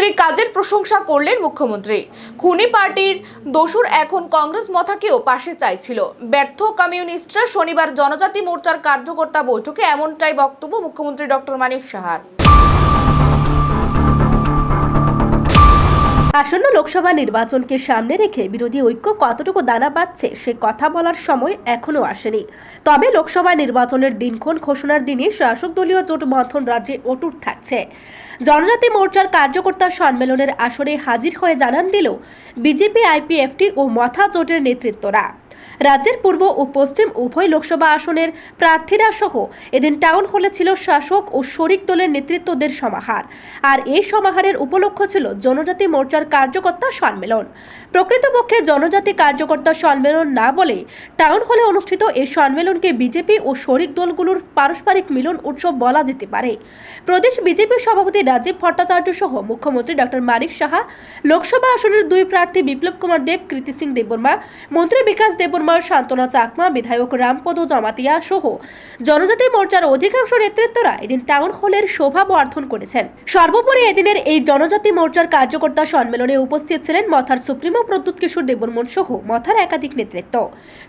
মুখ্যমন্ত্রীর কাজের প্রশংসা করলেন মুখ্যমন্ত্রী। খুনি পার্টির দোসুর এখন কংগ্রেস মথাকেও পাশে চাইছিল। ব্যর্থ কমিউনিস্টরা শনিবার জনজাতি মোর্চার কার্যকর্তা বৈঠকে এমনটাই বক্তব্য মুখ্যমন্ত্রী ডক্টর মানিক সাহার। আসন্ন লোকসভা নির্বাচনকে সামনে রেখে বিরোধী ঐক্য কতটুকু দানা পাচ্ছে সে কথা বলার সময় এখনও আসেনি। তবে লোকসভা নির্বাচনের দিনক্ষণ ঘোষণার দিনে শাসক দলীয় জোট মন্থন রাজ্যে অটুট থাকছে। জনজাতি মোর্চার কার্যকর্তা সম্মেলনের আসরে হাজির হয়ে জানান দিল বিজেপি, আইপিএফটি ও মথা জোটের নেতৃত্বরা। রাজ্যের পূর্ব ও পশ্চিম উভয় লোকসভা আসনের প্রার্থীরা সহ এদিন টাউন হলে ছিল শাসক ও শরিক দলের নেতৃত্বদের সমাহার। আর এই সমাহারের উপলক্ষ ছিল জনজাতি মোর্চার কার্যকর্তা সম্মেলন। প্রকৃতপক্ষে জনজাতি কার্যকর্তা সম্মেলন না বলে টাউন হলে অনুষ্ঠিত এই সম্মেলনকে বিজেপি ও শরিক দলগুলোর পারস্পরিক মিলন উৎসব বলা যেতে পারে। প্রদেশ বিজেপি সভাপতি রাজীব ভট্টাচার্য সহ মুখ্যমন্ত্রী ডক্টর মানিক সাহা, লোকসভা আসনের দুই প্রার্থী বিপ্লব কুমার দেব, কৃতি সিং দেববর্মা, মন্ত্রী বিকাশ দেববর্মা শান্তনা চাকমা, বিধায়ক রামপদ জমাতিয়া সহ জনজাতি মোর্চার অধিকাংশ নেতৃত্বরা এদিন টাউন হলের শোভা বর্ধন করেছেন। সর্বোপরি এদিনের এই জনজাতি মোর্চার কার্যকর্তা সম্মেলনে উপস্থিত ছিলেন মথার সুপ্রিমো প্রদ্যুৎ কিশোর দেববর্মন সহ মথার একাধিক নেতৃত্ব।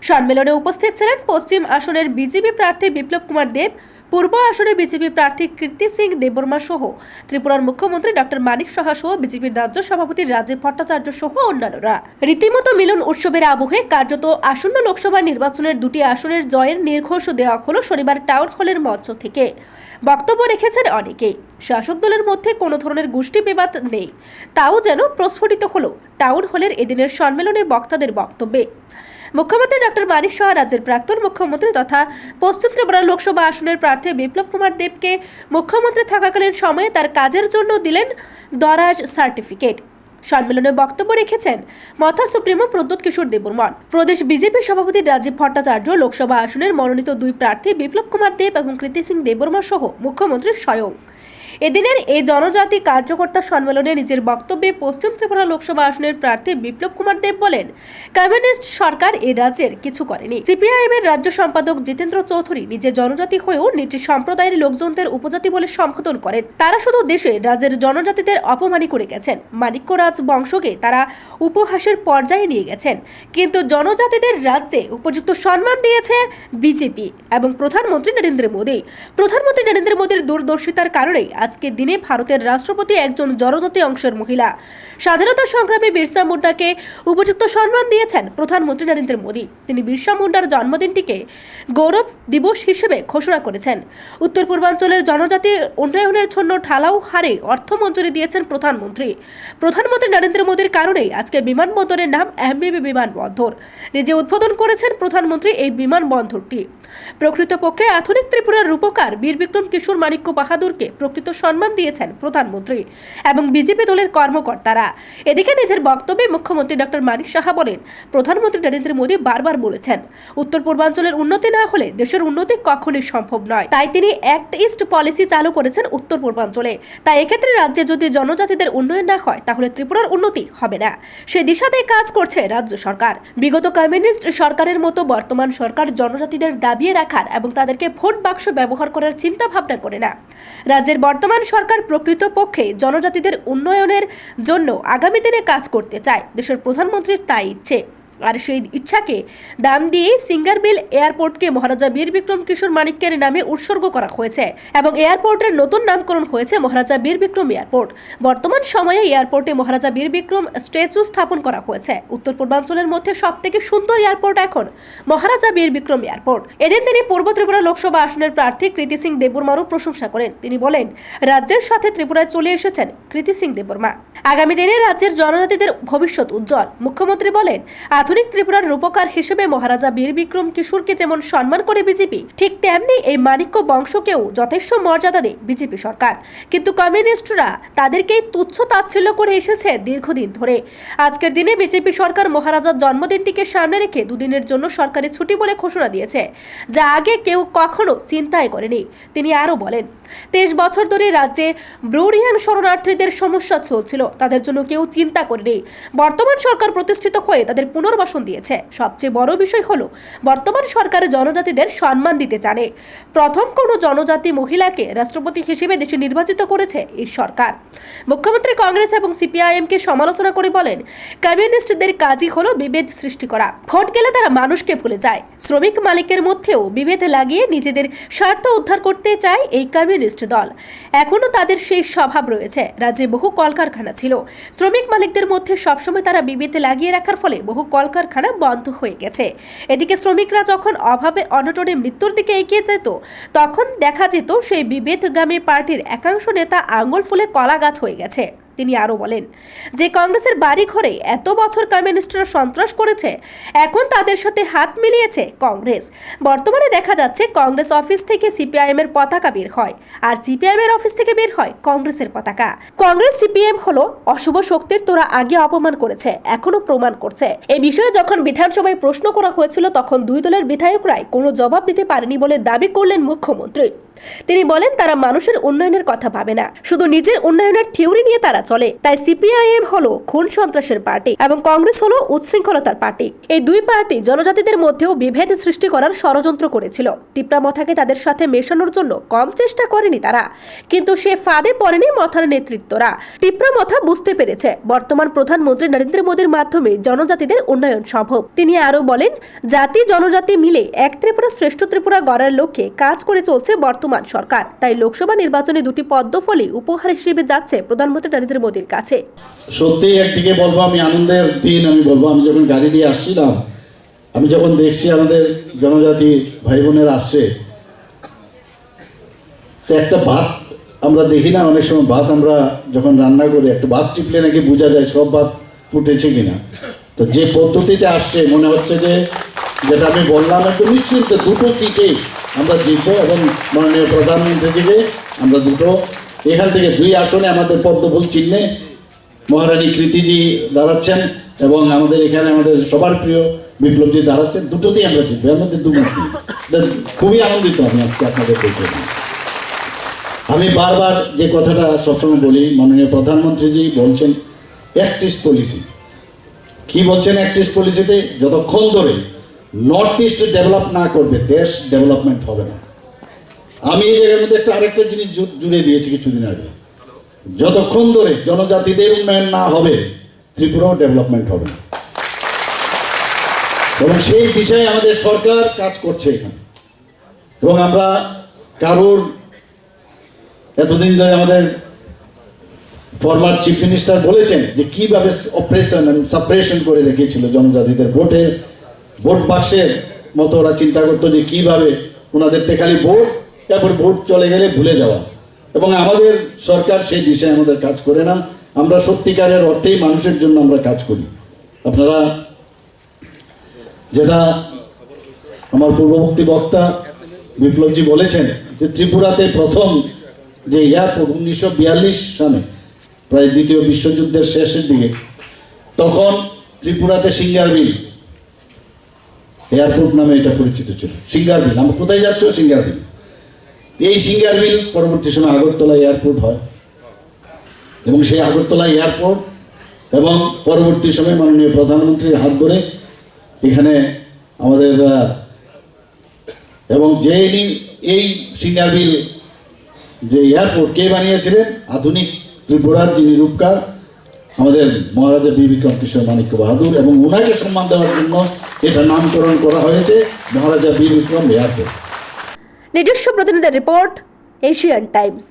সম্মেলনে উপস্থিত ছিলেন পশ্চিম আসনের বিজেপি প্রার্থী বিপ্লব কুমার দেব পূর্ব আসনে বিজেপি প্রার্থী কীর্তি সিং দেববর্মা সহ ত্রিপুরার মুখ্যমন্ত্রী ডক্টর মানিক সাহা সহ বিজেপির রাজ্য সভাপতি রাজীব ভট্টাচার্য সহ অন্যান্যরা। রীতিমতো মিলন উৎসবের আবহে কার্যত আসন্ন লোকসভা নির্বাচনের দুটি আসনের জয়ের নির্ঘোষ দেওয়া হলো শনিবার টাউন হলের মঞ্চ থেকে। বক্তব্য রেখেছেন অনেকেই। শাসক দলের মধ্যে কোনো ধরনের গোষ্ঠী বিবাদ নেই। তাও যেন প্রস্ফুটিত হলো টাউন হলের এদিনের সম্মেলনে বক্তাদের বক্তব্যে। মুখ্যমন্ত্রী ডক্টর মানিক সাহা রাজ্যের প্রাক্তন মুখ্যমন্ত্রী তথা পশ্চিম ত্রিপুরা লোকসভা আসনের প্রার্থী বিপ্লব কুমার দেবকে মুখ্যমন্ত্রী থাকাকালীন সময়ে তার কাজের জন্য দিলেন দরাজ সার্টিফিকেট। সম্মেলনে বক্তব্য রেখেছেন মথা সুপ্রিমো প্রদ্যুৎ কিশোর দেববর্মন। প্রদেশ বিজেপি সভাপতি রাজীব ভট্টাচার্য, লোকসভা আসনের মনোনীত দুই প্রার্থী বিপ্লব কুমার দেব এবং কৃতি সিং দেববর্মা সহ মুখ্যমন্ত্রী স্বয়ং। এদিনের এই জনজাতি কার্যকর্তা সম্মেলনে নিজের বক্তব্যে পশ্চিম ত্রিপুরা লোকসভা আসনের প্রার্থী বিপ্লব কুমার দেব বলেন, কমিউনিস্ট সরকার এ রাজ্যের কিছু করেনি। সিপিআইএম এর রাজ্য সম্পাদক জিতেন্দ্র চৌধুরী নিজে জনজাতি হয়েও নিজ সম্প্রদায়ের লোকজনদের উপজাতি বলে সম্বোধন করেন। তারা শুধু দেশে রাজ্যের জনজাতিদের অপমানি করে গেছেন। মানিক্যরাজ বংশকে তারা উপহাসের পর্যায়ে নিয়ে গেছেন। কিন্তু জনজাতিদের রাজ্যে উপযুক্ত সম্মান দিয়েছে বিজেপি এবং প্রধানমন্ত্রী নরেন্দ্র মোদী। প্রধানমন্ত্রী নরেন্দ্র মোদীর দূরদর্শিতার কারণেই আজকের দিনে ভারতের রাষ্ট্রপতি একজন জনজাতি অংশের মহিলা। স্বাধীনতা সংগ্রামে বিরসা মুন্ডাকে উপযুক্ত সম্মান দিয়েছেন প্রধানমন্ত্রী নরেন্দ্র মোদী। তিনি বিরসা মুন্ডার জন্মদিনটিকে গৌরব দিবস হিসেবে ঘোষণা করেছেন। উত্তর পূর্বাঞ্চলের জনজাতি উন্নয়নের জন্য ঢালাও হারে অর্থ মঞ্জুরি দিয়েছেন প্রধানমন্ত্রী। প্রধানমন্ত্রী নরেন্দ্র মোদীর কারণেই আজকে বিমানবন্দরের নাম এমবিবি বিমানবন্দর। নিজে উদ্বোধন করেছেন প্রধানমন্ত্রী এই বিমানবন্দরটি। প্রকৃতপক্ষে আধুনিক ত্রিপুরার রূপকার বীর বিক্রম কিশোর মানিক্য বাহাদুরকে প্রকৃত সম্মান দিয়েছেন প্রধানমন্ত্রী এবং বিজেপি দলের কর্মকর্তারা। এদিকে নিজের বক্তব্যে মুখ্যমন্ত্রী ডক্টর মানিক সাহা বলেন, প্রধানমন্ত্রী নরেন্দ্র মোদী বারবার বলেছেন, উত্তর পূর্বাঞ্চলের উন্নতি না হলে দেশের উন্নতি কখনোই সম্ভব নয়। তাই তিনি অ্যাক্ট ইস্ট পলিসি চালু করেছেন উত্তর পূর্বাঞ্চলে। তাই এক্ষেত্রে রাজ্যে যদি জনজাতিদের উন্নয়ন না হয়, তাহলে ত্রিপুরার উন্নতি হবে না। সে দিশাতেই কাজ করছে রাজ্য সরকার। বিগত কমিউনিস্ট সরকারের মতো বর্তমান সরকার জনজাতিদের দাবিয়ে রাখার এবং তাদেরকে ভোট বাক্স ব্যবহার করার চিন্তা ভাবনা করে না। রাজ্যের বর্তমান সরকার প্রকৃতপক্ষে জনজাতিদের উন্নয়নের জন্য আগামী দিনে কাজ করতে চায়। দেশের প্রধানমন্ত্রীর তাই ইচ্ছে। আর সেই ইচ্ছাকে দাম দিয়ে সিঙ্গারবিল এয়ারপোর্টকে মহারাজা বীর বিক্রম কিশোর মানিক্যের নামে উৎসর্গ করা হয়েছে এবং এয়ারপোর্টের নতুন নামকরণ হয়েছে মহারাজা বীর বিক্রম এয়ারপোর্ট। বর্তমান সময়ে এয়ারপোর্টে মহারাজা বীর বিক্রম স্ট্যাচু স্থাপন করা হয়েছে। উত্তর পূর্বাঞ্চলের মধ্যে সব থেকে সুন্দর এয়ারপোর্ট এখন মহারাজা বীর বিক্রম এয়ারপোর্ট। এদিন তিনি পূর্ব ত্রিপুরা লোকসভা আসনের প্রার্থী কৃতি সিং দেববর্মারও প্রশংসা করেন। তিনি বলেন, রাজ্যের সাথে ত্রিপুরায় চলে এসেছেন কৃতি সিং দেববর্মা। আগামী দিনে রাজ্যের জনজাতিদের ভবিষ্যৎ উজ্জ্বল। মুখ্যমন্ত্রী বলেন, আধুনিক ত্রিপুরার রূপকার হিসেবে মহারাজা বীর বিক্রম কিশোরকে যেমন সম্মান করে বিজেপি, ঠিক তেমনি এই মানিক্য বংশকেও যথেষ্ট মর্যাদা দেয় বিজেপি সরকার। কিন্তু কমিউনিস্টরা তাদেরকেই তুচ্ছ তাচ্ছিল্য করে এসেছে দীর্ঘদিন ধরে। আজকের দিনে বিজেপি সরকার মহারাজার জন্মদিনটিকে সামনে রেখে দুদিনের জন্য সরকারি ছুটি বলে ঘোষণা দিয়েছে, যা আগে কেউ কখনো চিন্তাই করেনি। তিনি আরও বলেন, তেইশ বছর ধরে রাজ্যে ব্রুরিয়ান শরণার্থীদের সমস্যা চলছিল। তাদের জন্য কেউ চিন্তা করেনি। বর্তমান সরকার প্রতিষ্ঠিত হয়ে তাদের পুনর্বাসন দিয়েছে। সবচেয়ে বড় বিষয় হলো, বর্তমান সরকার জনজাতিদের সম্মান দিতে জানে। প্রথম কোনো জনজাতি মহিলাকে রাষ্ট্রপতি হিসেবে দেশে নির্বাচিত করেছে এই সরকার। মুখ্যমন্ত্রী কংগ্রেস এবং সিপিআইএমকে সমালোচনা করে বলেন, কমিউনিস্টদের কাজই হলো বিভেদ সৃষ্টি করা। ভোট গেলে তারা মানুষকে ভুলে যায়। শ্রমিক মালিকের মধ্যেও বিভেদ লাগিয়ে নিজেদের স্বার্থ উদ্ধার করতে চায় এই কমিউনিস্ট দল। এখনও তাদের সেই স্বভাব রয়েছে। রাজ্যে বহু কলকারখানা ছিল। শ্রমিক মালিকদের মধ্যে সবসময় তারা বিবিধ লাগিয়ে রাখার ফলে বহু কলকারখানা বন্ধ হয়ে গেছে। এদিকে শ্রমিকরা যখন অভাবে অনটনে মৃত্যুর দিকে এগিয়ে যেত, তখন দেখা যেত সেই বিভেদগামী পার্টির একাংশ নেতা আঙুল ফুলে কলা গাছ হয়ে গেছে। তিনি আরও বলেন, যে কংগ্রেসের বাড়ি ঘরে এত বছর কমিউনিস্টরা সন্ত্রাস করেছে, এখন তাদের সাথে হাত মিলিয়েছে কংগ্রেস। বর্তমানে দেখা যাচ্ছে কংগ্রেস অফিস থেকে সিপিআইএম এর পতাকা বের হয় আর সিপিআইএম এর অফিস থেকে বের হয় কংগ্রেসের পতাকা। কংগ্রেস সিপিএম হলো অশুভ শক্তির তোরা আগে অপমান করেছে এখনও প্রমাণ করছে। এই বিষয়ে যখন বিধানসভায় প্রশ্ন করা হয়েছিল তখন দুই দলের বিধায়করাই কোনো জবাব দিতে পারেনি বলে দাবি করলেন মুখ্যমন্ত্রী। তিনি বলেন, তারা মানুষের উন্নয়নের কথা ভাবে না। শুধু নিজের উন্নয়নের থিওরি নিয়ে তারা চলে। তাই সিপিআইএম হলো খুন সন্ত্রাসের পার্টি এবং কংগ্রেস হলো উচ্ছৃঙ্খলতার পার্টি। এই দুই পার্টি জনজাতিদের মধ্যেও বিভেদ সৃষ্টি করার ষড়যন্ত্র করেছিল। টিপরা মথাকে তাদের সাথে মেশানোর জন্য কম চেষ্টা করেনি তারা। কিন্তু সে ফাঁদে পড়েনি মথার নেতৃত্বরা। টিপরা মথা বুঝতে পেরেছে, বর্তমান প্রধানমন্ত্রী নরেন্দ্র মোদীর মাধ্যমে জনজাতিদের উন্নয়ন সম্ভব। তিনি আরও বলেন জাতি জনজাতি মিলে এক ত্রিপুরা শ্রেষ্ঠ ত্রিপুরা গড়ার লক্ষ্যে কাজ করে চলছে বর্তমান সরকার। তাই লোকসভা নির্বাচনে দুটি পদ্মফলই উপহার হিসেবে যাচ্ছে প্রধানমন্ত্রী নরেন্দ্র মোদীর কাছে। সত্যি একদিকে বলব আমি আনন্দের দিন, আমি বলব আমি যখন গাড়ি দিয়ে আসছিলাম, আমি যখন দেখছি আমাদের জনজাতি ভাই বোনেরা আসছে, তো একটা ভাত আমরা দেখি না, অনেক সময় ভাত আমরা যখন রান্না করি, একটা ভাত টিপলে নাকি বোঝা যায় সব ভাত ফুটেছে কিনা। তো যে পদ্ধতিতে আসছে, মনে হচ্ছে যে, যেটা আমি বললাম, একটু নিশ্চিন্ত দুটো সিটেই আমরা জিতবো এবং মাননীয় প্রধানমন্ত্রীজিকে আমরা দুটো। এখান থেকে দুই আসনে আমাদের পদ্মফুল চিহ্নে মহারানী কৃতিজি দাঁড়াচ্ছেন এবং আমাদের এখানে আমাদের সবার প্রিয় বিপ্লবজি দাঁড়াচ্ছেন। দুটোতেই আমরা জিতবো, এর মধ্যে দুমত খুবই আনন্দিত আমি আজকে আপনাদের দেখে। আমি বারবার যে কথাটা সবসময় বলি, মাননীয় প্রধানমন্ত্রীজি বলছেন অ্যাক্টিস পলিসি। কি বলছেন অ্যাক্টিস পলিসিতে? যতক্ষণ ধরে নর্থ ইস্ট ডেভেলপ না করবে, দেশ ডেভেলপমেন্ট হবে না। আমি এই জায়গার মধ্যে একটা আরেকটা জিনিস জুড়ে দিয়েছি কিছুদিন আগে। যতক্ষণ ধরে জনজাতিদের উন্নয়ন না হবে, ত্রিপুরাও ডেভেলপমেন্ট হবে না। এবং সেই বিষয়ে আমাদের সরকার কাজ করছে এখানে। এবং আমরা কারোর এতদিন ধরে আমাদের ফরমার চিফ মিনিস্টার বলেছেন যে, কীভাবে অপারেশন সাপারেশন করে রেখেছিল জনজাতিদের ভোটের ভোট বাক্সের মতো ওরা চিন্তা করতো যে কীভাবে ওনাদের খালি ভোট, তারপর ভোট চলে গেলে ভুলে যাওয়া। এবং আমাদের সরকার সেই দিশায় আমাদের কাজ করে না। আমরা সত্যিকারের অর্থেই মানুষের জন্য আমরা কাজ করি। আপনারা যেটা আমার পূর্ববর্তী বক্তা বিপ্লবজি বলেছেন যে ত্রিপুরাতে প্রথম যে এয়ারপোর্ট উনিশশো বিয়াল্লিশ সালে, প্রায় দ্বিতীয় বিশ্বযুদ্ধের শেষের দিকে, তখন ত্রিপুরাতে সিঙ্গার সিঙ্গারবিল এয়ারপোর্ট নামে এটা পরিচিত ছিল। সিঙ্গারবিল আমরা কোথায় যাচ্ছ সিঙ্গারবিল এই সিঙ্গারবিল পরবর্তী সময় আগরতলা এয়ারপোর্ট হয়। এবং সেই আগরতলা এয়ারপোর্ট এবং পরবর্তী সময় মাননীয় প্রধানমন্ত্রীর হাত ধরে এখানে আমাদের এবং যে এই সিঙ্গারবিল যে এয়ারপোর্ট কে বানিয়েছিলেন? আধুনিক ত্রিপুরার যিনি রূপকার আমাদের মহারাজা বি বিক্রম কিশোর মাণিক্য বাহাদুর এবং ওনাকে সম্মান দেওয়ার জন্য এটা নামকরণ করা হয়েছে মহারাজা বি বিক্রম এয়ারপোর্ট নিজস্ব প্রতিনিধি রিপোর্ট, এশিয়ান টাইমস।